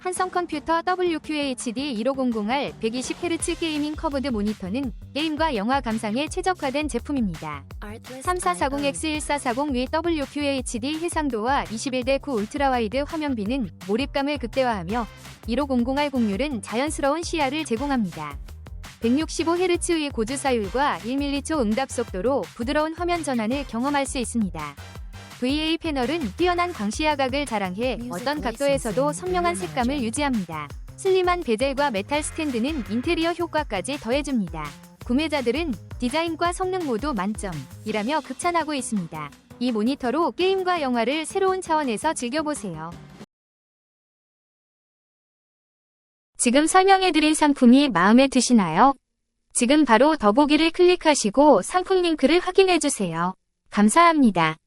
한성 컴퓨터 WQHD 1500R 120Hz 게이밍 커브드 모니터는 게임과 영화 감상에 최적화된 제품입니다. 3440X1440 위 WQHD 해상도와 21대 9 울트라와이드 화면비는 몰입감을 극대화하며 1500R 공률은 자연스러운 시야를 제공합니다. 165Hz의 고주사율과 1m초 응답 속도로 부드러운 화면 전환을 경험할 수 있습니다. VA 패널은 뛰어난 광시야각을 자랑해 어떤 각도에서도 선명한 색감을 유지합니다. 슬림한 베젤과 메탈 스탠드는 인테리어 효과까지 더해줍니다. 구매자들은 디자인과 성능 모두 만점이라며 극찬하고 있습니다. 이 모니터로 게임과 영화를 새로운 차원에서 즐겨보세요. 지금 설명해드린 상품이 마음에 드시나요? 지금 바로 더보기를 클릭하시고 상품 링크를 확인해주세요. 감사합니다.